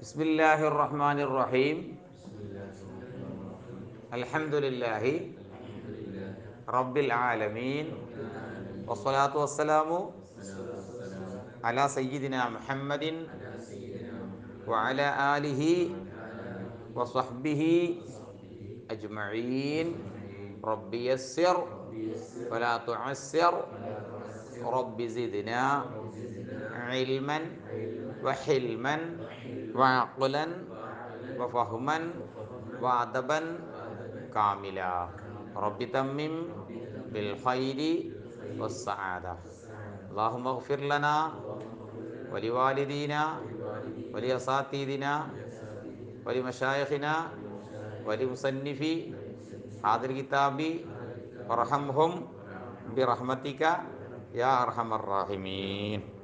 بسم الله الرحمن الرحيم الحمد لله رب العالمين والصلاة والسلام على سيدنا محمد وعلى آله وصحبه أجمعين رب يسر ولا تعسر رب زدنا علما وحلما وعقلا وفهما وأدبا كاملا. رب تمم بالخير والسعادة. اللهم اغفر لنا ولوالدينا ولأساتذتنا ولمشايخنا ولمصنف هذا الكتاب. وارحمهم برحمتك يا أرحم الراحمين.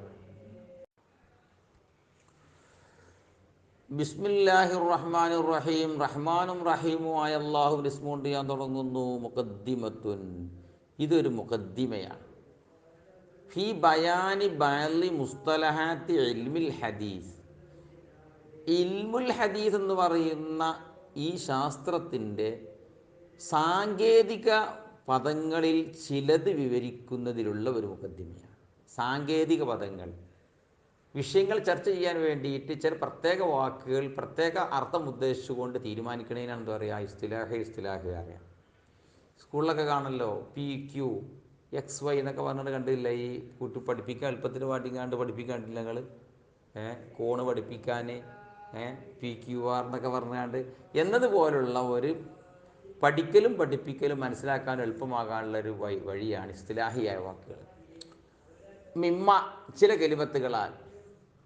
ബിസ്മില്ലാഹിർ റഹ്മാനിർ റഹീം റഹ്മാനും റഹീമുമായ അള്ളാഹു ഇസ്മ ചെയ്യാൻ തുടങ്ങുന്നു. മുഖദ്ദിമത്തുൻ. ഇതൊരു മുഖദ്ദിമയാണ്. ഫി ബയാനി ബയലി മുസ്തലഹാത്തി ഇൽമിൽ ഹദീസ്. ഇൽമുൽ ഹദീസ് എന്ന് പറയുന്ന ഈ ശാസ്ത്രത്തിന്റെ സാങ്കേതിക പദങ്ങളിൽ ചിലത് വിവരിക്കുന്നതിലുള്ള ഒരു മുഖദ്ദിമയാണ്. സാങ്കേതിക പദങ്ങൾ. വിഷയങ്ങൾ ചർച്ച ചെയ്യാൻ വേണ്ടിയിട്ട് ചില പ്രത്യേക വാക്കുകൾ പ്രത്യേക അർത്ഥം ഉദ്ദേശിച്ചുകൊണ്ട് തീരുമാനിക്കുന്നതിനാണ് എന്താ പറയുക ഇസ്തിലാഹ ഇസ്തിലാഹ അറിയാം. സ്കൂളിലൊക്കെ കാണല്ലോ പി ക്യു എക്സ് വൈ എന്നൊക്കെ പറഞ്ഞിട്ട് കണ്ടില്ല ഈ കൂട്ടി പഠിപ്പിക്കാൻ എളുപ്പത്തിന് പാട്ടിക്കാണ്ട് പഠിപ്പിക്കാൻ കണ്ടില്ല നിങ്ങൾ ഏഹ് കോണ് പഠിപ്പിക്കാൻ ഏഹ് പി ക്യു ആർ എന്നൊക്കെ പറഞ്ഞാണ്ട് എന്നതുപോലുള്ള ഒരു പഠിക്കലും പഠിപ്പിക്കലും മനസ്സിലാക്കാൻ എളുപ്പമാകാനുള്ള ഒരു വഴി വഴിയാണ് ഇസ്തിലാഹിയായ വാക്കുകൾ. മിമ്മ ചില കെലിമത്തുകളാൽ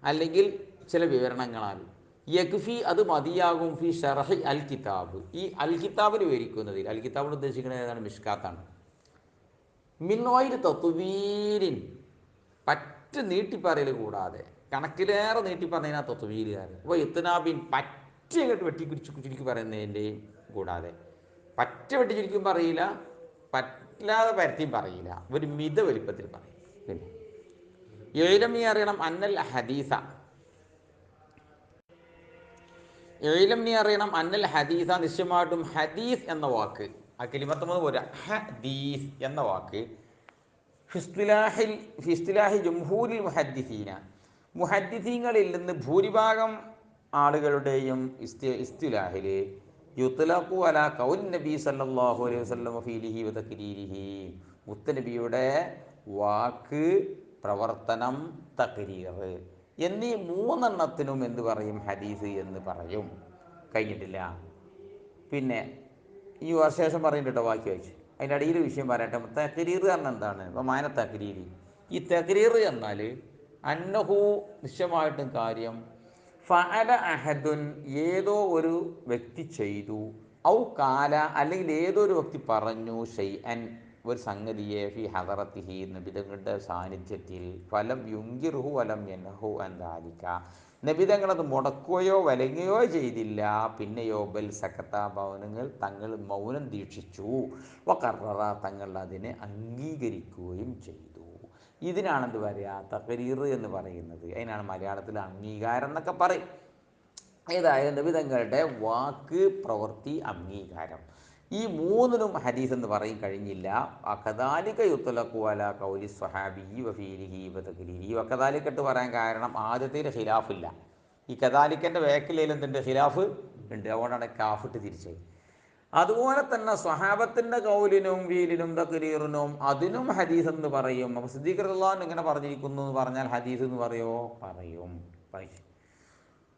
അല്ലെങ്കിൽ ചില വിവരണങ്ങളാൽ യക്ഫി അത് മതിയാകും ഫി ഷറഹി അൽ കിതാബ് ഈ അൽ കിതാബിന് വിവരിക്കുന്നതിൽ അൽ കിതാബിന് ഉദ്ദേശിക്കുന്നത് ഏതാണ്? മിഷ്കാത്താണ്. മിന്നോയിൽ തത്വീരിൻ പറ്റ് നീട്ടിപ്പറയൽ കൂടാതെ കണക്കിലേറെ നീട്ടിപ്പറഞ്ഞാൽ തത്വീലുകാരൻ അപ്പോൾ ഇത്തനാബിൻ പറ്റ അങ്ങോട്ട് വെട്ടി കുരിച്ച് ചുരുക്കി പറയുന്നതിന്റെയും കൂടാതെ. പറ്റ വെട്ടി ചുരുക്കും പറയില്ല പറ്റില്ലാതെ പരത്തിയും പറയില്ല. ഒരു മിത വലിപ്പത്തിൽ പറയും. എഴുലം നീ അറിയണം അന്നൽ ഹദീസ. എഴുലം നീ അറിയണം അന്നൽ ഹദീസ നിശ്ചയമായിട്ടും ഹദീസ് എന്ന വാക്ക്. ആ കിലിമത്തമെന്ന് പോരാ. ഹദീസ് എന്ന വാക്ക്. ഫിസ്തിലാഹിൽ ഫിസ്തിലാഹി ജംഹൂരിൽ മുഹദ്ദിസീന. മുഹദ്ദിസീങ്ങളിൽ നിന്ന് ഭൂരിഭാഗം ആളുകളുടെയും ഇസ്തി ഇസ്തിലാഹിൽ. യുത്തലഖു അല കൗൽ നബി സല്ലല്ലാഹു അലൈഹി വസല്ലം ഫീലിഹി വതക്രീരിഹി മുത്തനബിയുടെ വാക്ക് പ്രവർത്തനം തക്രീർ എന്നീ മൂന്നെണ്ണത്തിനും എന്ത് പറയും ഹദീസ് എന്ന് പറയും. കഴിഞ്ഞിട്ടില്ല. പിന്നെ ഈ വർഷേഷം പറയുന്നുണ്ട് ബാക്കി വായിച്ചു. അതിന്റെ അടിയിൽ വിഷയം പറയട്ടെ. തക്രീർ കാരണം എന്താണ്? ഇപ്പം മാന തക്രീരി ഈ തക്രീർ എന്നാൽ അന്നഹു നിശ്ചയമായിട്ടും കാര്യം ഫഅല അഹദുൻ ഏതോ ഒരു വ്യക്തി ചെയ്തു. ഔ കാല അല്ലെങ്കിൽ ഏതോ ഒരു വ്യക്തി പറഞ്ഞു ഷെയ്അൻ ഒരു സംഗതിയെ ഫി ഹദറത്തിഹി നബിതങ്ങളുടെ സാന്നിധ്യത്തിൽ ഫലം യുങ്കിറുഹു വലം എൻഹു എന്താലിക്ക നബിതങ്ങളത് മുടക്കുകയോ വലങ്ങുകയോ ചെയ്തില്ല. പിന്നെയോ ബൽ സക്കത്ത ഭവനങ്ങൾ തങ്ങൾ മൗനം ദീക്ഷിച്ചു. വക്കറ തങ്ങൾ അതിനെ അംഗീകരിക്കുകയും ചെയ്തു. ഇതിനാണ് എന്ത് പറയുക തകരീർ എന്ന് പറയുന്നത്. അതിനാണ് മലയാളത്തിൽ അംഗീകാരം എന്നൊക്കെ പറയും. ഏതായാലും നബിതങ്ങളുടെ വാക്ക് പ്രവൃത്തി അംഗീകാരം. ഈ മൂന്നിനും ഹദീസ് എന്ന് പറയും കഴിഞ്ഞില്ല. അക്കദാലിക യുത്തലക്കുവല കൗലി സ്വഹാബി വഫീലിഹി വതക്രീരി വക്കദാലിക്കട്ട് പറയാൻ കാരണം ആദ്യത്തിൽ ഖിലാഫില്ല. ഈ കദാലിക്കന്റെ വേക്കിലെന്തിന്റെ ഖിലാഫ് ഉണ്ട്. അതുകൊണ്ടാണ് കാഫിട്ട് തിരിച്ചത്. അതുപോലെ തന്നെ സ്വഹാബത്തിന്റെ കൗലിനും വീലിനും തക്രീറിനും അതിനും ഹദീസ് എന്ന് പറയും. അപ്പോൾ സിദ്ദീഖ്ലാൻ ഇങ്ങനെ പറഞ്ഞിരിക്കുന്നു എന്ന് പറഞ്ഞാൽ ഹദീസ് എന്ന് പറയും? പറയും.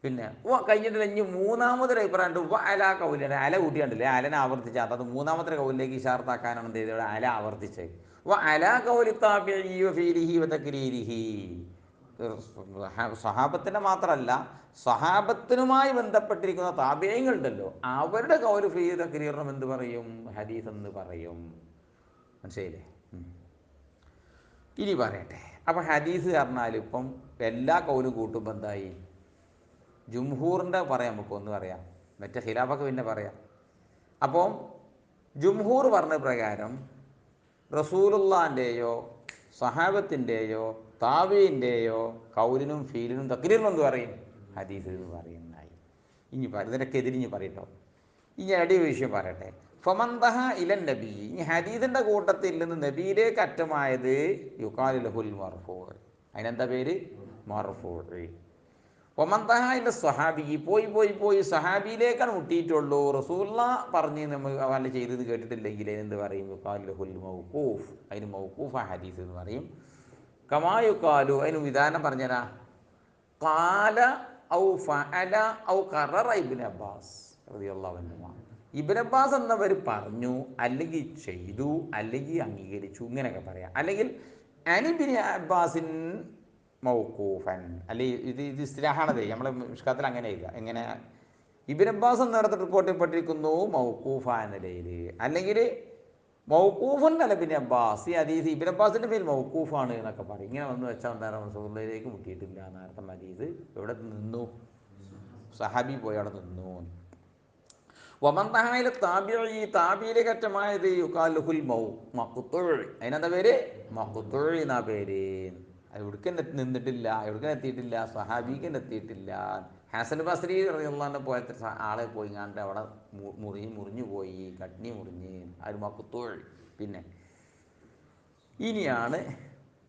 പിന്നെ ഓ കഴിഞ്ഞിട്ട് ഇനി മൂന്നാമതൊരു അഭിപ്രായം വ അല കൗലിനെ. അല കൂട്ടിയാണ്ടല്ലേ അലനെ ആവർത്തിച്ച. അത് മൂന്നാമത്തെ കൗലിലേക്ക് ഇഷാർത്താക്കാനാണ് എന്ത് ചെയ്തത്? അല ആവർത്തിച്ചത് വ അല കൗലി സഹാബത്തിന്റെ മാത്രമല്ല സഹാബത്തിനുമായി ബന്ധപ്പെട്ടിരിക്കുന്ന താപേയങ്ങളുണ്ടല്ലോ. അവരുടെ കൗൽ ഫീ തക്രീറിനും എന്ത് പറയും? ഹദീസ് എന്ന് പറയും. മനസ്സിലായില്ലേ? ഇനി പറയട്ടെ. അപ്പം ഹദീസ് പറഞ്ഞാൽ ഇപ്പം എല്ലാ കൗലും കൂട്ടുമ്പോൾ എന്തായി? ജുംഹൂറിന്റെ പറയാം നമുക്ക് ഒന്ന് പറയാം. മറ്റേ ഖിലാഫൊക്കെ പിന്നെ പറയാം. അപ്പോൾ ജുംഹൂർ പറഞ്ഞ പ്രകാരം റസൂലുള്ളാന്റെയോ സഹാബത്തിന്റെയോ താവീന്റെയോ കൗലിനും ഫീലിനും തക്രീറിനും എന്ത് പറയും? ഹദീസ് എന്ന് പറയുന്നതായി. ഇനി ഇതിനൊക്കെ എതിരിഞ്ഞ് പറയട്ടോ. ഇനി അടി വിഷയം പറയട്ടെ. ഫമന്തഹ ഇലൻ നബി. ഇനി ഹദീദിന്റെ കൂട്ടത്തിൽ നിന്ന് നബിയിലേക്ക് അറ്റമായത് യുക്കാലിൽ ഹുൽ മർഫൂർ അതിനെന്താ പേര്? മർഫൂ ഒമന്തഹ ഇല്ല പോയി പോയി പോയി സഹാബിയിലേക്കാണ് മുട്ടിയിട്ടുള്ളൂ. റസൂല്ല പറഞ്ഞ് നമ്മൾ അവല്ല ചെയ്തത് കേട്ടിട്ടില്ലെങ്കിൽ എന്ത് പറയും? മൗക്കൂഫ് അതിന് മൗക്കൂഫ് ഹദീസ് എന്ന് പറയും. കമായു കാലു അതിന് വിധാനം പറഞ്ഞതാ കാല ഔ ഫഅല ഔ കററ ഇബിൻ അബ്ബാസ് ഇബിൻ അബ്ബാസ് എന്നവർ പറഞ്ഞു അല്ലെങ്കിൽ ചെയ്തു അല്ലെങ്കിൽ അംഗീകരിച്ചു ഇങ്ങനെയൊക്കെ പറയാം. അല്ലെങ്കിൽ അനിബിൻ അബ്ബാസിൻ മൗക്കൂഫൻ. അല്ലെ ഇത് ഇത് ഇസ്ലാഹാണത് നമ്മളെ മിഷ്കാത്തിൽ അങ്ങനെ ഇല്ല എങ്ങനെ? ഇബിൻ അബ്ബാസ് പറഞ്ഞ റിപ്പോർട്ട് ചെയ്യപ്പെട്ടിരിക്കുന്നു മൗക്കൂഫ എന്ന നിലയിൽ അല്ലെങ്കിൽ മൗക്കൂഫൻ അല്ല പിന്നെ അബ്ബാസ്. ഈ അതീത് ഇബിൻ അബ്ബാസിന്റെ പേര് മൗക്കൂഫാണ് എന്നൊക്കെ പറയും. ഇങ്ങനെ വന്ന് വെച്ചാൽ എന്താണ് സുഹൃത്തിലേക്ക് മുട്ടിയിട്ടില്ല എന്നർത്ഥം ഹദീസ് എവിടെ നിന്നു? സഹാബി പോയി അവിടെ നിന്നു. വമന്തഹായ താബിഴി താബിയിലെ കറ്റമായത് യുക്കാലുഹുൽ മൗ മക്കുത്തുഴ് അതിനെന്താ പേര്? മക്കുത്തുഴ് എന്നാ പേര്. എവിടേക്കും നിന്നിട്ടില്ല എവിടേക്കും എത്തിയിട്ടില്ല സഹാബിക്കും എത്തിയിട്ടില്ല. ഹാസൻ ബസ്രി അറിയുള്ളതിന്റെ പോയത്തെ ആളെ പോയി കണ്ട് അവിടെ മുറിഞ്ഞ് മുറി മുറിഞ്ഞു പോയി കട്നി മുറിഞ്ഞ് അത് മക്കുത്തുഴ് പിന്നെ ഇനിയാണ്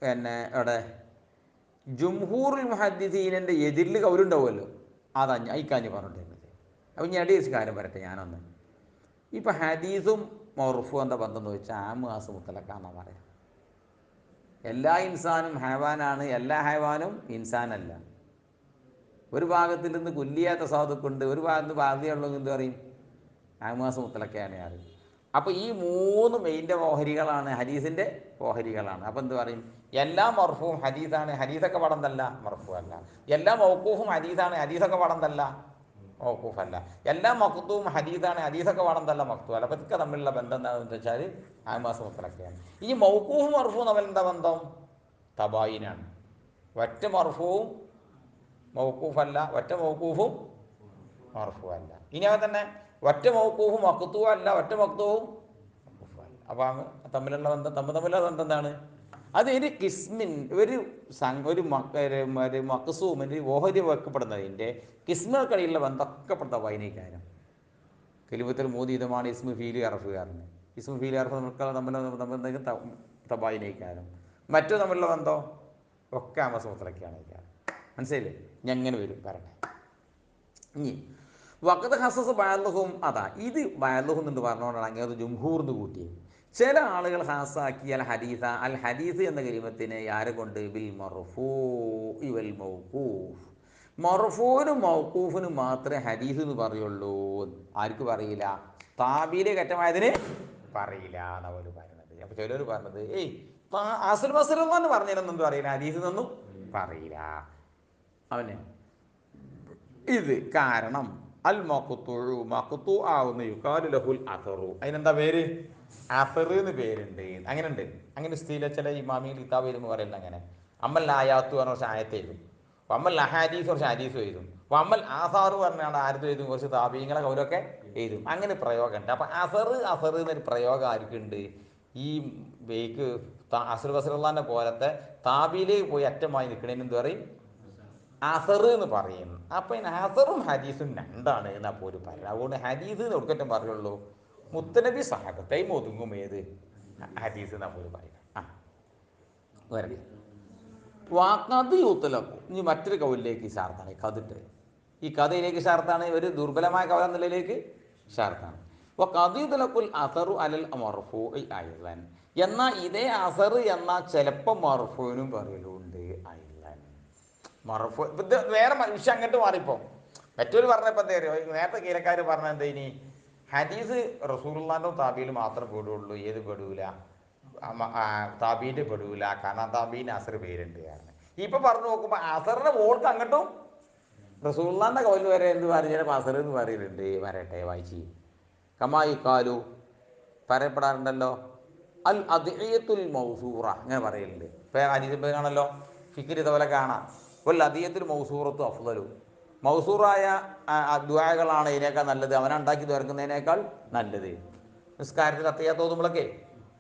പിന്നെ അവിടെ ജുംഹൂറുൽ മുഹദ്ദീനന്റെ എതിരിൽ കൗരുണ്ടാവുമല്ലോ അതാ ഞാൻ ഇക്കാഞ്ഞ് അപ്പം ഞാൻ ഈ കാര്യം വരട്ടെ ഞാനൊന്ന്. ഇപ്പം ഹദീസും മൊറഫും എന്താ ബന്ധം എന്ന് വെച്ചാൽ ആമുഹാസ് മുത്തലക്കാന്നാ പറയാം. എല്ലാ ഇൻസാനും ഹൈവാനാണ്. എല്ലാ ഹൈവാനും ഇൻസാനല്ല. ഒരു ഭാഗത്തിൽ നിന്ന് കുല്ലിയാത്ത സാധുക്കുണ്ട് ഒരു ഭാഗത്ത് ബാധ്യമുള്ളത് എന്ത് പറയും? ആമുഹാസ് മുത്തലക്കയാണ് ആറ് അപ്പോൾ ഈ മൂന്ന് മെയിന്റെ ഓഹരികളാണ് ഹരീസിന്റെ ഓഹരികളാണ്. അപ്പോൾ എന്ത് പറയും? എല്ലാ മർഫുവും ഹരീസാണ് ഹരീസൊക്കെ പടന്തല്ല മർഫു അല്ല എല്ലാ മൗക്കൂഫും ഹദീസാണ്. ഹദീസൊക്കെ പടന്തല്ല മൗക്കൂഫ് അല്ല എല്ലാ മക്തൂവും ഹദീസാണ്. ഹദീസൊക്കെ വേണമെന്നല്ല മക്തൂ അല്ല അപ്പോൾ ഇതൊക്കെ തമ്മിലുള്ള ബന്ധം എന്താണെന്ന് വെച്ചാൽ ആമാസ് മുത്തലക്കയാണ് ഈ മൗക്കൂഫും മർഫുവും തമ്മിൽ എന്താ ബന്ധം? തബായിനാണ്. ഒറ്റ മർഫുവും മൗക്കൂഫല്ല ഒറ്റ മൗക്കൂഫും മർഫു അല്ല ഇനി അവ തന്നെ ഒറ്റ മൗക്കൂഫും അല്ല ഒറ്റ മക്തൂവും അപ്പോൾ തമ്മിലുള്ള ബന്ധം തമ്മിൽ തമ്മിലുള്ള ബന്ധം എന്താണ്? അത് ഒരു കിസ്മിൻ ഒരു ഒരു ഒരു മക്കസൂം ഒരു ഓഹരി വെക്കപ്പെടുന്നതിന്റെ കിസ്മുകൾക്കിടയിലുള്ള ബന്ധമൊക്കെ പെട്ട വൈനീകാരം മൂന്ന് മോദീതമാണ് ഇസ്മു ഫീലി അറഫുകാരന് ഇസ്മു ഫീലി അറഫ് നമുക്ക് തമ്മിൽ തമ്മിൽ തബായിനേക്കാരം മറ്റു തമ്മിലുള്ള ബന്ധം ഒക്കെ അമസമുത്രയ്ക്കാണ് മനസ്സിലായില്ലേ? ഞാൻ എങ്ങനെ വരും പറയട്ടെ. ഇനി വക്കത്ത് ഹസസ് ബയാലുഹും അതാ ഇത് ബയാലുഹും എന്ന് പറഞ്ഞുകൊണ്ടാണ് അങ്ങനെ ജുംഹൂർന്ന് കൂട്ടിയത്. ചില ആളുകൾ ഹാസാക്കി അൽ ഹദീസ അൽ ഹദീസ് എന്ന കരിമത്തിനെ ആരെ കൊണ്ട്? ബിൽ മർഫൂ ഇവൽ മൗക്കൂഫ് മർഫൂനും മൗക്കൂഫിനും മാത്രമേ ഹദീസ് എന്ന് പറയുള്ളൂ. ആർക്ക് പറയില്ല? താബീലെ കറ്റമായതിന് പറയില്ല എന്നവർ പറയുന്നത്. അപ്പോൾ ചിലർ പറഞ്ഞത് ഏയ് അസുൽ മസുലെന്ന് പറഞ്ഞതിനൊന്നും പറയില്ല ഹദീസ് എന്നൊന്നും പറയില്ല. അവന് ഇത് കാരണം അൽ മക്കുത്തു മക്കുത്തു ആവുന്ന യുക്കാലു ലഹുൽ അസറു അതിനെന്താ പേര്? എന്ന് പേരുണ്ട്. അങ്ങനെ ഉണ്ട് അങ്ങനെ സ്ഥിര ചില ഇമാമി കിതാബ് എഴുതുമ്പോൾ പറയുന്നത് അങ്ങനെ. അമ്മൽ ആയാത്തു പറഞ്ഞ കുറച്ച് ആയത്ത് എഴുതും. അമ്മൽ അഹാദീസ് കുറച്ച് ഹരീസ് എഴുതും. അമ്മൽ ആസാറ് പറഞ്ഞാണ് ആരത്തും എഴുതും. കുറച്ച് താപീങ്ങളെ കൗരൊക്കെ എഴുതും. അങ്ങനെ പ്രയോഗമുണ്ട്. അപ്പം അസർ അസർ എന്നൊരു പ്രയോഗം ആർക്കുണ്ട്? ഈ ബേക്ക് അസർ ബസറുള്ളാന്റെ പോലത്തെ താബിയിലേക്ക് പോയി അറ്റമായി നിൽക്കണേന് എന്ത് പറയും? അസർ എന്ന് പറയും. അപ്പം അസറും ഹദീസും രണ്ടാണ് എന്നാ പോലും പറയുന്നത് അതുകൊണ്ട് ഹദീസ് എന്ന് ഒടുക്കറ്റം പറയുള്ളൂ. മുത്തനബി സഹാബത്തെയും ഒതുങ്ങും ഏത്? ഹദീസ് നമ്മൾ പറയുന്നത്. ആ. വരട്ടെ വാക്കത് ഇനി മറ്റൊരു കവിലേക്ക് ഷാർത്താണ് ഈ കതിട്ട് ഈ കഥയിലേക്ക് ഷാർത്താണ് ഒരു ദുർബലമായ കവല നിലയിലേക്ക് ഷാർത്താണ് അപ്പോൾ കഥയുതലക്കുൽ അസറു അലൽ മർഫു അയലൻ എന്നാൽ ഇതേ അസർ എന്ന ചിലപ്പോൾ മർഫുവിനും പറയലുണ്ട് അയലൻ മർഫു വേറെ വിഷയം അങ്ങോട്ട് മാറിപ്പോ. മറ്റൊരു പറഞ്ഞപ്പോൾ എന്താ നേരത്തെ കീരക്കാർ പറഞ്ഞ എന്താ ഇനി? ഹദീസ് റസൂർലാന്റെ താബിയിൽ മാത്രം പെടുള്ളൂ. ഏത് പെടൂല? താബീന്റെ പെടൂല. കാരണം താബീൻ അസർ പേരുണ്ട് കാരണം ഇപ്പൊ പറഞ്ഞു നോക്കുമ്പോൾ അസറിന്റെ മോൾക്ക് അങ്ങോട്ടും റസൂർലാന്റെ കവൽ വരെ എന്ത് പറഞ്ഞാൽ അസർ എന്ന് പറയുന്നുണ്ട് വരട്ടെ വായിച്ച്. കമായി കാലു പറയപ്പെടാറുണ്ടല്ലോ? അൽ അതിയത്തുൽ മൗസൂറ അങ്ങനെ പറയുന്നുണ്ട് ഇപ്പം ഹദീസ് കാണല്ലോ? ഫിക്കിരി ഇതുപോലെ കാണാം. വൽ അതിയത്തിൽ മൗസൂറത്തും അഫ്ദലു. മൗസൂറായ ദ്വായകളാണ് ഇതിനേക്കാൾ നല്ലത്. അവനുണ്ടാക്കി തീർക്കുന്നതിനേക്കാൾ നല്ലത്. നിസ്കാരത്തിൽ അത്തയ്യ തോന്നുമ്പോഴൊക്കെ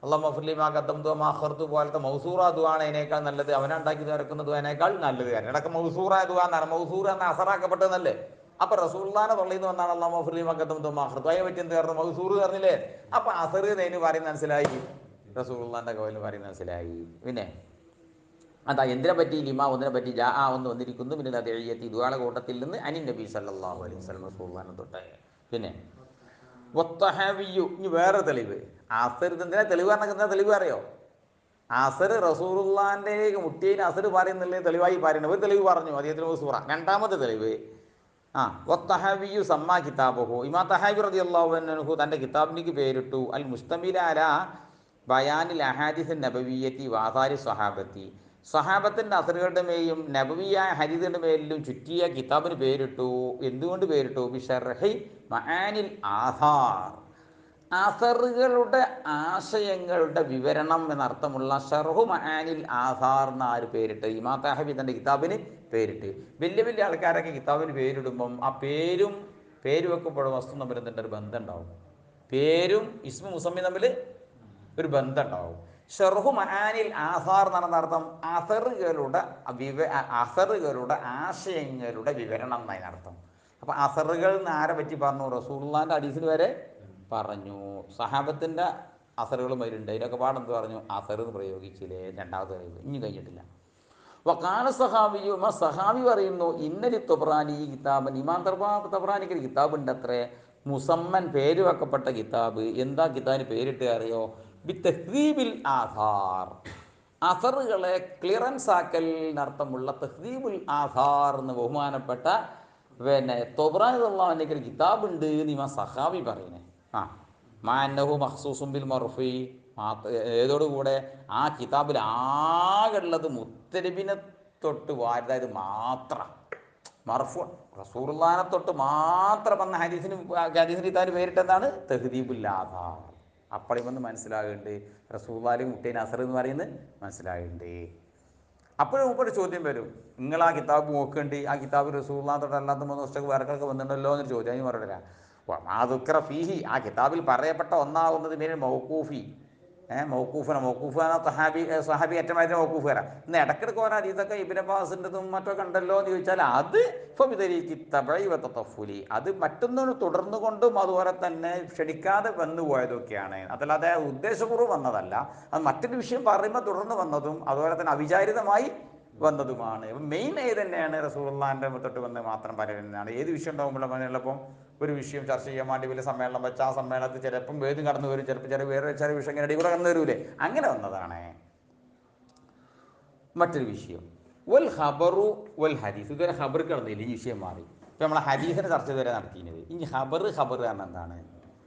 അള്ളാഹ് മഫുലിമാ കത്തം ദുആ മാഹർത്തു പോലത്തെ മൗസൂറ ദുവാണ് അതിനേക്കാൾ നല്ലത്. അവനുണ്ടാക്കി തീർക്കുന്ന ദുആനേക്കാൾ നല്ലത്. കാരണം ഇടയ്ക്ക് മൗസൂറ ദുവാ എന്നാണ്. മൗസൂർ എന്ന അസറാക്കപ്പെട്ടതല്ലേ അപ്പൊ റസൂള്ളാനെ തൊള്ളിന്ന് വന്നാണ് അള്ളാഹ് മഫുലിമാ കത്തം ദുആ മാഹർത്തു അതിനെ പറ്റി എന്ത് പറഞ്ഞു മൗസൂർ പറഞ്ഞില്ലേ അപ്പൊ അസറ് എന്നതിന് പറയുന്ന മനസ്സിലായി. റസൂള്ളാന്റെ കവലിന് പറയുന്ന മനസ്സിലായി. പിന്നെ അതാ എന്തിനെ പറ്റി? ലിമ ഒന്നിനെ പറ്റി? ജാ ആ ഒന്ന് വന്നിരിക്കുന്നു. പിന്നെ എഴുതിയെത്തി ദുവാള കൂട്ടത്തിൽ നിന്ന് അനിൻ നബി സല്ലാഹു അലൈഹി വസല്ലം റസൂലുള്ളാഹിനെ തൊട്ട് പിന്നെ ഇനി വേറെ തെളിവ്. ആസർ എന്തിനാ തെളിവ് പറഞ്ഞാൽ എന്താ തെളിവ് അറിയോ? അസർ റസൂറുല്ലാന്റെ മുട്ടിയിൽ അസർ പറയുന്നില്ലേ? തെളിവായി പറയുന്നത് ഒരു തെളിവ് പറഞ്ഞു അദ്ദേഹത്തിന് സൂറ. രണ്ടാമത്തെ തെളിവ് ആ വത്തഹബിയു സമ്മ കിതാബഹു. ഇമാ തഹാബി റതി അള്ളാഹു തന്റെ കിതാബിലേക്ക് പേരിട്ടു. അൽ മുസ്തമിലാല ബയാനിൽ അഹാദിസ് നബവിയത്തി വാസാരി സ്വഹാബത്തി. സ്വഹാബത്തിന്റെ അസറുകളുടെ മേലും നബവിയായ ഹരിതയുടെ മേലിലും ചുറ്റിയ കിതാബിന് പേരിട്ടു. എന്തുകൊണ്ട് പേരിട്ടു? ബിഷർഹി മഹാനിൽ ആധാർ അസറുകളുടെ ആശയങ്ങളുടെ വിവരണം എന്നർത്ഥമുള്ള ഷർഹു മഹാനിൽ ആധാർ എന്ന ആര് പേരിട്ട്? ഇമാ താഹബി തന്റെ കിതാബിന് പേരിട്ട്. വലിയ വലിയ ആൾക്കാരൊക്കെ കിതാബിന് പേരിടുമ്പം ആ പേരും പേര് വെക്കുമ്പോഴും വസ്തു തമ്മിൽ എന്തിന്റെ ഒരു ബന്ധം ഉണ്ടാവും. പേരും ഇസ്മു മുസമ്മി തമ്മിൽ ഒരു ബന്ധം ഉണ്ടാവും. ഷെർഹു മഹാനിൽ ആസാർ എന്നാണ് അർത്ഥം അസറുകളുടെ വിവ അസറുകളുടെ ആശയങ്ങളുടെ വിവരണം എന്നതിനർത്ഥം അപ്പൊ അസറുകൾ എന്ന് ആരെ പറ്റി പറഞ്ഞു? റസൂള്ളാന്റെ അടീസിൽ വരെ പറഞ്ഞു. സഹാബത്തിന്റെ അസറുകളും വരുന്നുണ്ട് അതിനൊക്കെ പാടെന്ത് പറഞ്ഞു? അസർ എന്ന് പ്രയോഗിച്ചില്ലേ? രണ്ടാമത്തെ ഇനി കഴിഞ്ഞിട്ടില്ല. വക്കാല സഹാബിയു ആ സഹാബി പറയുന്നു ഇന്നലെ തൊബ്രാനി ഈ കിതാബ് ഇമാം തർബാ തബ്രാനിക്ക് ഒരു കിതാബ് ഉണ്ട് അത്രേ മുസമ്മൻ പേര് വെക്കപ്പെട്ട കിതാബ്. എന്താ കിതാബിന് പേരിട്ട് അറിയോ? ബി തഹ്ദീബിൽ ആധാർ. അസറുകളെ ക്ലിയറൻസ് ആക്കലിനർത്ഥമുള്ള തഹ്ദീബുൽ ആധാർ എന്ന് ബഹുമാനപ്പെട്ട പിന്നെ കിതാബ് ഉണ്ട് എന്ന് സഹാബി പറയുന്നേ. ആ മാന്നഹു മഹ്സൂസും ബിൽ മാത്ര ഏതോടുകൂടെ ആ കിതാബിൽ ആകെയുള്ളത് മുത്തലിബിനെ തൊട്ട് വാരുതായത് മാത്രം. മർഫു റസൂർലാനെ തൊട്ട് മാത്രം വന്ന ഹരീസിന് ഹരീസിന് ഇതാര് പേരിട്ടെന്താണ്? തെഹദീബുല്ലാധാർ അപ്പളി വന്ന് മനസ്സിലാകുന്നുണ്ട് റസൂലാലി മുട്ടേൻ അസർ എന്ന് പറയുന്നത് മനസ്സിലാകുന്നുണ്ട് അപ്പോഴും ഒരു ചോദ്യം വരും. നിങ്ങൾ ആ കിതാബ് നോക്കേണ്ടി? ആ കിതാബ് റസൂല്ലാ തൊട്ട് അല്ലാത്ത മൂന്ന് ദിവസത്തേക്ക് വേറെക്കൊക്കെ വന്നിട്ടുണ്ടല്ലോ എന്നൊരു ചോദ്യം അതിന് മറുപടി മാതുക്ര ഫീഹി. ആ കിതാബിൽ പറയപ്പെട്ട ഒന്നാവുന്നത് മേൽ മൗക്കൂഫി മൗക്കൂഫന. മൗക്കൂഫ് എന്ന സഹാബി സഹാബി ഏറ്റമായിട്ട് മൗക്കൂഫ് വരാം. ഇന്ന് ഇടക്കിടക്ക് ഓരോ ഇതൊക്കെ ഇബിൻ അബ്ബാസിന്റെതും മറ്റൊക്കെ ഉണ്ടല്ലോ എന്ന് ചോദിച്ചാൽ അത് ഇപ്പം തബൈവത്ത തഫുലി അത് മറ്റൊന്നിന് തുടർന്നു കൊണ്ടും അതുപോലെ തന്നെ ക്ഷണിക്കാതെ വന്നു പോയതൊക്കെയാണ്. അതല്ലാതെ ഉദ്ദേശപൂർവം വന്നതല്ല. അത് മറ്റൊരു വിഷയം പറയുമ്പോൾ തുടർന്ന് വന്നതും അതുപോലെ തന്നെ അവിചാരിതമായി വന്നതുമാണ്. മെയിൻ ഏത് തന്നെയാണ് റസൂള്ളാന്റെ തൊട്ട് വന്ന് മാത്രം പറയുന്നതാണ് ഏത് വിഷയം ഉണ്ടാകുമ്പോഴും പറഞ്ഞുള്ളപ്പം ഒരു വിഷയം ചർച്ച ചെയ്യാൻ വേണ്ടി വലിയ സമ്മേളനം വെച്ച ആ സമ്മേളനത്തിൽ ചിലപ്പം വേദം കടന്നു വരും ചിലപ്പോൾ ചെറിയ വേറെ ചെറിയ വിഷയം ഇങ്ങനെ ഇടയിൽ കൂടെ കടന്നു വരൂലേ? അങ്ങനെ വന്നതാണ്. മറ്റൊരു വിഷയം. വൽ ഹബറു വൽ ഹദീസ്. ഇതുവരെ ഹബർ കടന്നില്ല ഈ വിഷയം മാറി. ഇപ്പം നമ്മളെ ഹദീസിനെ ചർച്ച ഇതുവരെ നടത്തിയത് ഇനി ഹബർ ഹബർ കാരണം എന്താണ്?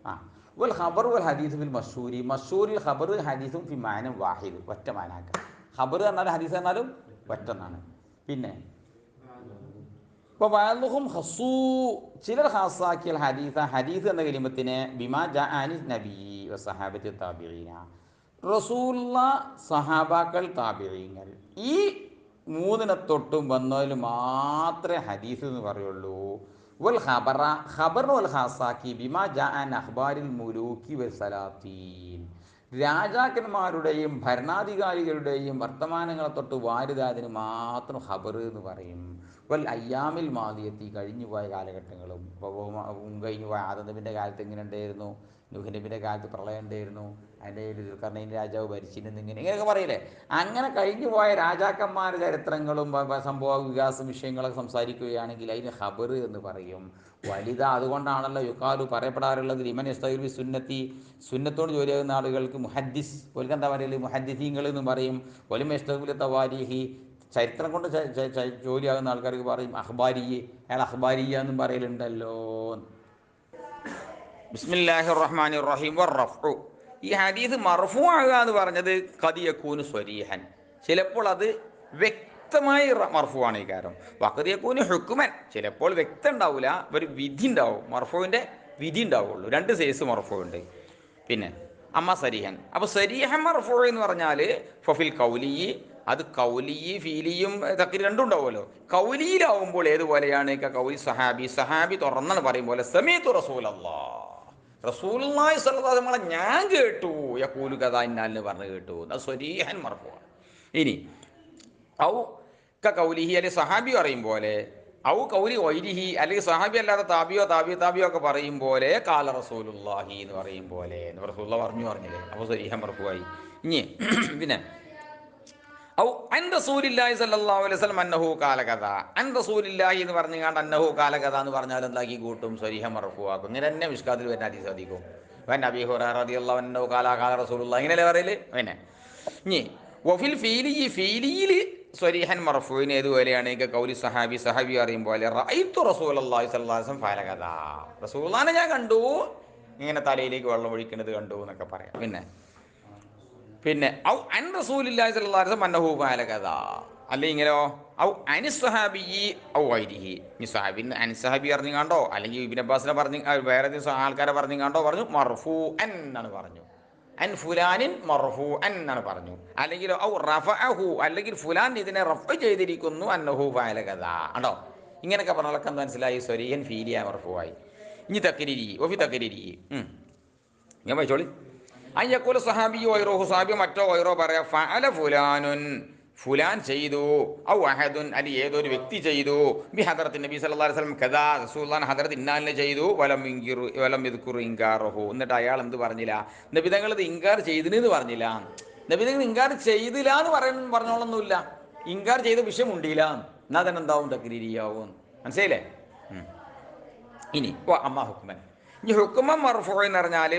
ആ വൽ ഹബർ വൽ ഹദീസ് ഫിൽ മസൂരി മസൂരിൽ ഹബർ ഹദീസും ഫി മാനം വാഹിദ്. ഒറ്റ മാനാക്ക. ഹബർ എന്നാലും ഹദീസ് എന്നാലും ഒറ്റ എന്നാണ്. പിന്നെ ഇപ്പോൾ വാലുഹും ഹസൂ ചിലർ ഹാസാക്കിയ ഹദീസ. ഹദീസ് എന്ന കലിമത്തിനെ ബിമാ ജാനി നബി സഹാബത്തി താബിറീന. റസൂല്ല സഹാബാക്കൾ താബിറീങ്ങൾ. ഈ മൂന്നിനെ തൊട്ടും വന്നതിൽ മാത്രമേ ഹദീസ് എന്ന് പറയുള്ളൂ. വൽ ഖബറ ഖബർ വൽ ഹാസാക്കി ബിമാ ജാൻ അഖ്ബാരിൽ മുലൂക്കി വൽ സലാത്തീൻ. രാജാക്കന്മാരുടെയും ഭരണാധികാരികളുടെയും വർത്തമാനങ്ങളെ തൊട്ട് വാരുതാതിന് മാത്രം ഖബർ എന്ന് പറയും. വൽ അയ്യാമിൽ മാതിയെത്തി കഴിഞ്ഞു പോയ കാലഘട്ടങ്ങളും. കഴിഞ്ഞു പോയ ആദനബിന്റെ കാലത്ത് എങ്ങനെ ഉണ്ടായിരുന്നു നുഹനബിന്റെ കാലത്ത് പ്രളയം ഉണ്ടായിരുന്നു. അതിന്റെ ദുൽഖർണയിൻ രാജാവ് ഭരിച്ചിരുന്നു ഇങ്ങനെ ഇങ്ങനെയൊക്കെ പറയില്ലേ? അങ്ങനെ കഴിഞ്ഞു പോയ രാജാക്കന്മാരുടെ ചരിത്രങ്ങളും സംഭവ വികാസ വിഷയങ്ങളൊക്കെ സംസാരിക്കുകയാണെങ്കിൽ അതിന് ഹബർ എന്ന് പറയും. വലുത അതുകൊണ്ടാണല്ലോ യുക്കാലു പറയപ്പെടാറുള്ളത് ഇമൻ എസ്തൈബി സുന്നത്തി സുന്നത്തോട് ജോലി ചെയ്യുന്ന ആളുകൾക്ക് മുഹദ്ദിസ് ഒലിക്ക് എന്താ പറയൽ? മുഹദ്ദിസീങ്ങൾ എന്ന് പറയും. ഒലിമ എസ്തബുൽ തവാരിഹി ചരിത്രം കൊണ്ട് ജോലിയാകുന്ന ആൾക്കാർക്ക് പറയും അഹ്ബാരിയെ അയാൾ അഖ്ബാരിയ എന്നും പറയലുണ്ടല്ലോ. ബിസ്മില്ലാഹി റഹ്മാൻ റഹീം റഫു ഈ ഹദീസ് മർഫു ആകുക എന്ന് പറഞ്ഞത് കതിയക്കൂന് സ്വരീഹൻ. ചിലപ്പോൾ അത് വ്യക്തമായി മർഫുവാണ് ഈ കാര്യം. വക്കതിയക്കൂന് ഹുക്കുമൻ ചിലപ്പോൾ വ്യക്തം ഉണ്ടാവില്ല ഒരു വിധി ഉണ്ടാവും. മർഫുവിന്റെ വിധി ഉണ്ടാവുള്ളൂ. രണ്ട് സൈസ് മർഫു ഉണ്ട് പിന്നെ അമ്മ സരീഹൻ. അപ്പോൾ സരീഹൻ മർഫു എന്ന് പറഞ്ഞാൽ ഫഫിൽ കൗലി അത് കൗലിയി ഫീലിയും ഇതൊക്കെ രണ്ടും ഉണ്ടാവുമല്ലോ. കൗലിയിലാവുമ്പോൾ ഏതുപോലെയാണ്? കൗലി സഹാബി. സഹാബി തുറന്നാണ് പറയും പോലെ സമീത്തു റസൂലല്ലാ റസൂലുള്ളാഹി സ്വല്ലല്ലാഹു അലൈഹി വസല്ലം ഞാൻ കേട്ടു. യഖൂലു കഥ ഇന്നാലിന് പറഞ്ഞു കേട്ടു. അത് സ്വരീഹൻ മർഫുവാണ്. ഇനി ഔ ക കൗലിഹി അല്ലെ സഹാബി പറയും പോലെ ഔ കൗലി വൈരിഹി അല്ലെങ്കിൽ സഹാബി അല്ലാതെ താബിയോ താബിയോ താബിയോ ഒക്കെ പറയും പോലെ കാല റസൂലുള്ളാഹി എന്ന് പറയും പോലെ. റസൂലുള്ള പറഞ്ഞു പറഞ്ഞില്ലേ? അപ്പോൾ സ്വരീഹൻ മർഫുവായി. ഇനി പിന്നെ ഔ അൻ റസൂലില്ലാഹി സല്ലല്ലാഹു അലൈഹി വസല്ലം അന്നഹു കാല കഥ അൻ റസൂലില്ലാഹി എന്ന് പറഞ്ഞു കണ്ട് അന്നഹു കാല കഥ എന്ന് പറഞ്ഞാൽ എന്താക്കി കൂട്ടും? സ്വരിഹ മറഫുവാക്കും ഇങ്ങനെ തന്നെ വിഷ്കാത്തിൽ വരുന്ന അതി സാധിക്കും വൻ അബി ഹുറൈറ റളിയല്ലാഹു അൻഹു കാല കാല റസൂലുള്ള ഇങ്ങനെയല്ലേ പറയൽ? പിന്നെ ഇനി വഫിൽ ഫീലി ഈ ഫീലിയിൽ സ്വരീഹൻ മർഫുവിന് ഏതുപോലെയാണ്? കൗലി സഹാബി സഹാബി അറിയും പോലെ റഅയ്തു റസൂലുള്ളാഹി സ്വല്ലല്ലാഹു അലൈഹി വസല്ലം ഫഅല കഥ റസൂലുള്ളാഹിനെ ഞാൻ കണ്ടു. ഇങ്ങനെ തലയിലേക്ക് വെള്ളം ഒഴിക്കുന്നത് കണ്ടു എന്നൊക്കെ പറയാം. പിന്നെ പിന്നെ ഔ അൻ റസൂലില്ലാഹി സ്വല്ലല്ലാഹു അലൈഹി വസല്ലം അന്നഹു ഫഅല കദാ അല്ലെങ്കിൽ ഇങ്ങനെയോ ഔ അനി സ്വഹാബി ഔ വൈരിഹി. ഇനി അൻ സ്വഹാബി പറഞ്ഞു കണ്ടോ അല്ലെങ്കിൽ ഇബ്നു അബ്ബാസിനെ പറഞ്ഞു വേറെ ആൾക്കാരെ പറഞ്ഞു കണ്ടോ പറഞ്ഞു? മർഫു അൻ എന്നാണ് പറഞ്ഞു. അൻ ഫുലാനിൻ മർഫു അൻ എന്നാണ് പറഞ്ഞു. അല്ലെങ്കിൽ ഔ റഫഅഹു അല്ലെങ്കിൽ ഫുലാൻ ഇതിനെ റഫ് ചെയ്തിരിക്കുന്നു അന്നഹു ഫഅല കദാ കണ്ടോ? ഇങ്ങനെയൊക്കെ പറഞ്ഞാലൊക്കെ മനസ്സിലായി? സ്വരീയൻ ഫീലിയ മർഫുവായി. ഇനി തക്കരിരി ഒഫി തക്കരിരി ഞാൻ വായിച്ചോളി അയ്യക്കൂല സഹാബിയോ വൈറോഹു ഹുസാബി മറ്റോ വൈറോ പറയാ ഫഅല ഫുലാനുൻ ഫുലാൻ ചെയ്തു. ഔ അഹദുൻ അലി ഏതൊരു വ്യക്തി ചെയ്തു. ബി ഹദറത്ത് നബി സല്ലല്ലാഹു അലൈഹി വസല്ലം കദാ റസൂലുള്ളാഹി ഹദറത്ത് ഇന്നാലിനെ ചെയ്തു. വലം ഇൻകിറു വലം യദ്കുറു ഇൻകാറഹു എന്നിട്ട് അയാൾ എന്ത് പറഞ്ഞില്ല? നബി തങ്ങൾ ഇത് ഇൻകാർ ചെയ്തിനെന്ന് പറഞ്ഞില്ല. നബി തങ്ങൾ ഇൻകാർ ചെയ്തില്ല എന്ന് പറയാൻ പറഞ്ഞോളൊന്നുമില്ല. ഇൻകാർ ചെയ്ത വിഷയം ഉണ്ടില്ല എന്നാ തന്നെ എന്താവും? തക്രീരിയാവും. മനസ്സിലായില്ലേ? ഇനി ഓ അമ്മ ഹുക്മൻ ഈ ഹുക്മൻ മർഫോ എന്ന് പറഞ്ഞാൽ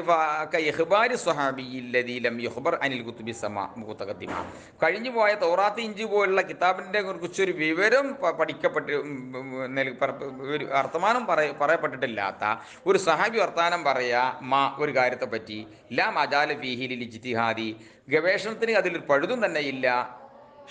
അനിൽ കുത്തുബി സമ മുത്തഖദ്ദിമ കഴിഞ്ഞു പോയ തോറാത്ത് ഇഞ്ചി പോലുള്ള കിതാബിനെ കുറിച്ചൊരു വിവരം പഠിക്കപ്പെട്ട് വർത്തമാനം പറയ പറയപ്പെട്ടിട്ടില്ലാത്ത ഒരു സഹാബി വർത്താനം പറയാ മാ ഒരു കാര്യത്തെ പറ്റി ലാ മജാല ഇജ്തിഹാദി. ഗവേഷണത്തിന് അതിലൊരു പഴുതും തന്നെ ഇല്ല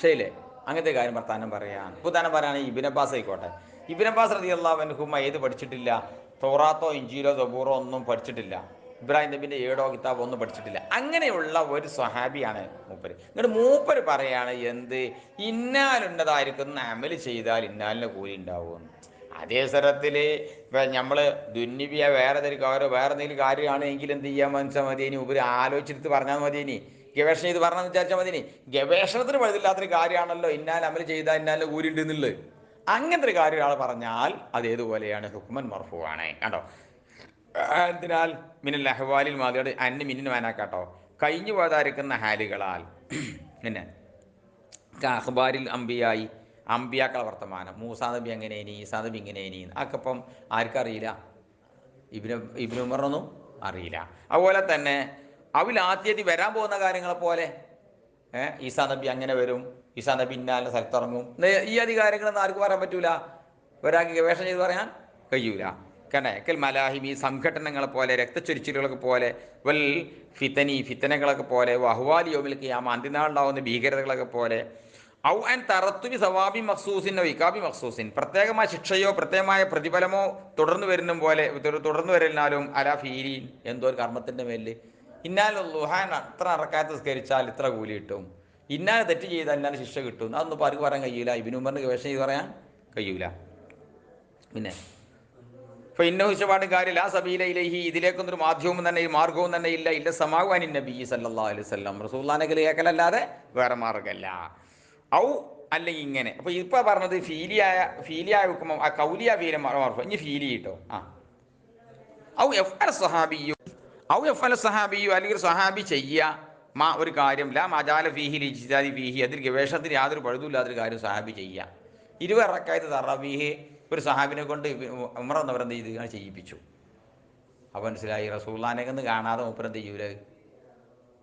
ശരിയല്ലേ? അങ്ങനത്തെ കാര്യം വർത്താനം പറയാം. ഉദാഹരണം പറയുകയാണെങ്കിൽ ഇബിനബാസ് ആയിക്കോട്ടെ. ഇബിനബാസ് റതി അള്ളാഹ് അള്ളാഹുഹുമ ഏത് പഠിച്ചിട്ടില്ല? തോറാത്തോ ഇഞ്ചിയിലോ ദബൂറോ ഒന്നും പഠിച്ചിട്ടില്ല. ഇബ്രാഹിം നബിന്റെ ഏടോ കിതാബോ ഒന്നും പഠിച്ചിട്ടില്ല. അങ്ങനെയുള്ള ഒരു സ്വഹാബിയാണ് മൂപ്പര്. എന്നിട്ട് മൂപ്പര് പറയാണ് എന്ത്? ഇന്നാലുണ്ടതായിരിക്കുന്ന അമൽ ചെയ്താൽ ഇന്നാലിന് കൂലി ഉണ്ടാവും. അതേ സ്ഥലത്തിൽ ഇപ്പം നമ്മൾ ദുന്നിബിയ വേറെ ഏതൊരു കാര്യം വേറെ എന്തെങ്കിലും കാര്യമാണ് എങ്കിൽ എന്ത് ചെയ്യാൻ മനസ്സാ മതി ഇനി ഉപരി ആലോചിച്ചിട്ട് പറഞ്ഞാൽ മതി ഇനി ഗവേഷണം ചെയ്ത് പറഞ്ഞെന്ന് വിചാരിച്ചാൽ മതി ഇനി ഗവേഷണത്തിന് പഴുതില്ലാത്തൊരു കാര്യമാണല്ലോ ഇന്നാൽ അമൽ ചെയ്താൽ ഇന്നാലെ ഉണ്ട് എന്നുള്ളത് അങ്ങനത്തെ ഒരു കാര്യം ഒരാൾ പറഞ്ഞാൽ അത് ഏതുപോലെയാണ്? ഹുക്മൻ മർഫുവാണ്. കേട്ടോ എന്തിനാൽ? മിനൽ അഹ്വാലിൽ മാതിയുടെ അന്ന് മിന്നിന് വേനാക്കാട്ടോ കഴിഞ്ഞു പോകാതിരിക്കുന്ന ഹാലുകളാൽ പിന്നെ അഹ്ബാരിൽ അമ്പിയായി അമ്പിയാക്കളെ വർത്തമാനം. മൂസാ നബി ഇനി ഈസാ നബി ഇനി അതൊക്കെ ഇപ്പം ആർക്കറിയില്ല? ഇബിന് ഇബിന് ഉമറിനൊന്നും അറിയില്ല. അതുപോലെ തന്നെ അവിൽ ആദ്യതി വരാൻ പോകുന്ന കാര്യങ്ങളെ പോലെ ഏഹ് ഈസാ നബി അങ്ങനെ വരും. ഈസാ നബി ഇന്നാലിന്റെ സ്ഥലത്തിറങ്ങും ഈ അധികാരങ്ങളൊന്നും ആർക്കും പറയാൻ പറ്റൂല. ഒരാൾക്ക് ഗവേഷണം ചെയ്ത് പറയാൻ കഴിയൂല. കണക്കൽ മലാഹിമി സംഘടനകളെ പോലെ രക്തച്ചൊരിച്ചിലുകളൊക്കെ പോലെ വൽ ഫിത്തനി ഫിത്തനകളൊക്കെ പോലെ വഹ്വാലി യോമിൽ കിയാമ അന്ത്യനാളുണ്ടാവുന്ന ഭീകരതകളൊക്കെ പോലെ ഔ ആൻ തറത്തുബി സവാബി മഖ്സൂസിനോ ഇക്കാബി മഖ്സൂസിൻ. പ്രത്യേകമായ ശിക്ഷയോ പ്രത്യേകമായ പ്രതിഫലമോ തുടർന്നു വരുന്ന പോലെ തുടർന്നു വരലിനാലും അല ഫീലീൻ എന്തോ ഒരു കർമ്മത്തിന്റെ മേലിൽ ഇന്നാലും ലുഹാൻ അത്ര അറക്കാത്ത സ്കരിച്ചാൽ ഇത്ര കൂലി കിട്ടും. ഇന്നാലെ തെറ്റ് ചെയ്താൽ ഇന്നാലെ ശിക്ഷ കിട്ടും. അതൊന്നും ആർക്ക് പറയാൻ കഴിയില്ല ഇബിന് ഉമറിന് ഗവേഷണം ചെയ്ത് പറയാൻ കഴിയൂല. പിന്നെ? ഇപ്പൊ ഇന്ന ഉച്ചപാട് കാര്യമില്ല ആ സബീല ഇലഹി. ഇതിലേക്കൊന്നും ഒരു മാധ്യമവും തന്നെ ഈ മാർഗവും തന്നെ ഇല്ല. ഇല്ല സമാവാനി നബി സല്ലാ അലൈഹി സ്വല്ലം റസൂല്ലാനെ കേൾക്കലല്ലാതെ വേറെ മാർഗമല്ല ഔ അല്ലെങ്കിൽ ഇങ്ങനെ. അപ്പൊ ഇപ്പൊ പറഞ്ഞത് ഫീലിയായ ഫീലിയായ വെക്കുമ്പോൾ ആ കൗലിയ ഫീല മാർഫ്. ഇനി ഫീലി കിട്ടോ ആ. ഔ എഫ് അൽ സഹാബിയു. ഔ എഫ് അൽ സഹാബിയു. അല്ലെങ്കിൽ സഹാബി ചെയ്യുക മാ ഒരു കാര്യം ലാ മജാല ഫീഹി ലിജിദാദി ഫീഹി അതിൽ ഗവേഷണത്തിന് യാതൊരു പഴുതുമില്ലാത്തൊരു കാര്യം സഹാബി ചെയ്യുക. ഇരുവറക്കായത് തറബീഹ് ഒരു സഹാബിനെ കൊണ്ട് ഉമർ എന്നവരെന്ത് ചെയ്ത്? ഇങ്ങനെ ചെയ്യിപ്പിച്ചു. അപ്പോൾ മനസ്സിലായി റസൂള്ളാനെ ഒന്ന് കാണാതെ മൂപ്പരെന്ത് ചെയ്യൂല?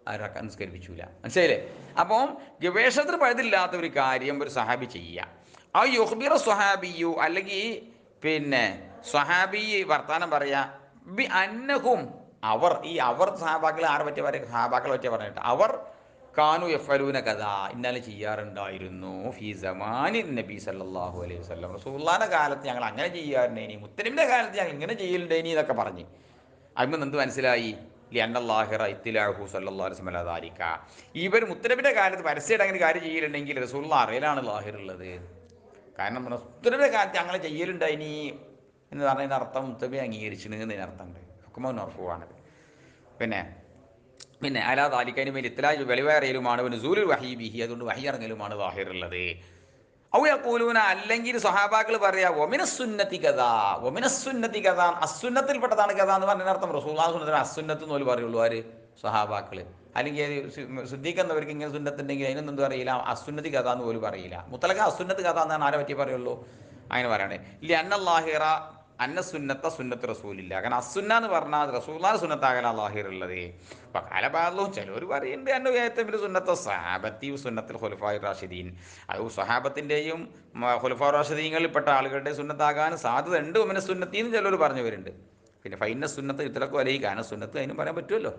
ആരൊക്കെ നിസ്കരിപ്പിച്ചൂല മനസ്സിലായില്ലേ? അപ്പം ഗവേഷണത്തിന് പഴുതില്ലാത്ത ഒരു കാര്യം ഒരു സഹാബി ചെയ്യുക. ആ യുഹ്ബിറ സ്വഹാബിയു അല്ലെങ്കിൽ പിന്നെ സ്വഹാബി വർത്താനം പറയാ ബി അന്നഹും അവർ ഈ അവർ സഹാബാക്കൾ ആരെ പറ്റിയ പറയും? സഹാബാക്കളെ പറ്റിയ പറഞ്ഞിട്ട്. അവർ കാനു എഫലൂന കഥ ഇന്നലെ ചെയ്യാറുണ്ടായിരുന്നു. ഫി സമാനി നബി സല്ലാഹു അലൈഹി വസല്ലം. റസൂള്ളാന്റെ കാലത്ത് ഞങ്ങൾ അങ്ങനെ ചെയ്യാറുണ്ടേനി മുത്തലിമിന്റെ കാലത്ത് ഞങ്ങൾ ഇങ്ങനെ ചെയ്യലുണ്ടേനി എന്നൊക്കെ പറഞ്ഞ്. അതിന് എന്ത് മനസ്സിലായി? ഇവർ മുത്തനബിന്റെ കാലത്ത് പരസ്യമായിട്ട് അങ്ങനെ കാര്യം ചെയ്യലുണ്ടെങ്കിൽ റസൂള്ള അറിയലാണ് ലാഹിർ ഉള്ളത് കാരണം മുത്തനബിന്റെ കാലത്ത് അങ്ങനെ ചെയ്യലുണ്ടായിനി എന്ന് പറഞ്ഞതിന് അർത്ഥം മുത്തബി അംഗീകരിച്ചിട്ടുണ്ട് എന്നതിന് അർത്ഥമുണ്ട് ഹുക്കുമ നോക്കുവാണത് പിന്നെ പിന്നെ അലാ താലിക്കതിന് മേൽ ഇത്തലാജ് വെളിവേറിയലുമാണ് പിന്നെ സൂലുൽ വഹി ബിഹി അതുകൊണ്ട് വഹി ഇറങ്ങലുമാണ് വാഹിറുള്ളത്. ഔ യഖൂലൂന അല്ലെങ്കിൽ സഹാബാക്കൾ പറയാ ഒമിനസുന്നത്തി കഥ ഒമിനസുന്നത്തി കഥ അസുന്നത്തിൽപ്പെട്ടതാണ് കഥ എന്ന് പറഞ്ഞ അർത്ഥം റസൂലാ സുന്നത്തിന് അസുന്നത്ത് എന്ന് പോലും പറയുള്ളൂ ആര്? സഹാബാക്കൾ അല്ലെങ്കിൽ സിദ്ദീഖ് എന്നവർക്ക് ഇങ്ങനെ സുന്നത്തുണ്ടെങ്കിൽ അതിനൊന്നും എന്തും അറിയില്ല അസുന്നത്തി കഥ എന്ന് പോലും പറയില്ല. മുത്തലക അസുന്നത്ത് കഥ എന്നാണ് ആരെ പറ്റി പറയുള്ളൂ? അങ്ങനെ പറയണേ. ഇല്ല അന്നല്ലാഹിറ അന്ന സുന്നത്ത സുന്നത്ത് റസൂലില്ല. കാരണം അസുന്ന എന്ന് പറഞ്ഞാൽ റസൂലാണ് സുന്നത്താകല അള്ളാഹിറുള്ളത് അപ്പൊ കാലപാലോ ചിലർ പറയുന്നുണ്ട് എന്റെ ഏറ്റവും സുന്നത്ത സഹാബത്തി സുന്നത്തിൽ ഹുലഫായി റാഷിദീൻ. അത് സഹാബത്തിന്റെയും ഹുലഫാ റാഷിദീങ്ങളിൽപ്പെട്ട ആളുകളുടെ സുന്നത്താകാൻ സാധ്യത ഉണ്ട് ഉമ്മനെ സുന്നത്തിന്ന് ചിലർ പറഞ്ഞു വരുന്നുണ്ട്. പിന്നെ ഫൈന സുന്നത്ത് ഇത്രക്കും അല്ലെങ്കിൽ കാന സുന്നത്ത് അതിനും പറയാൻ പറ്റുമല്ലോ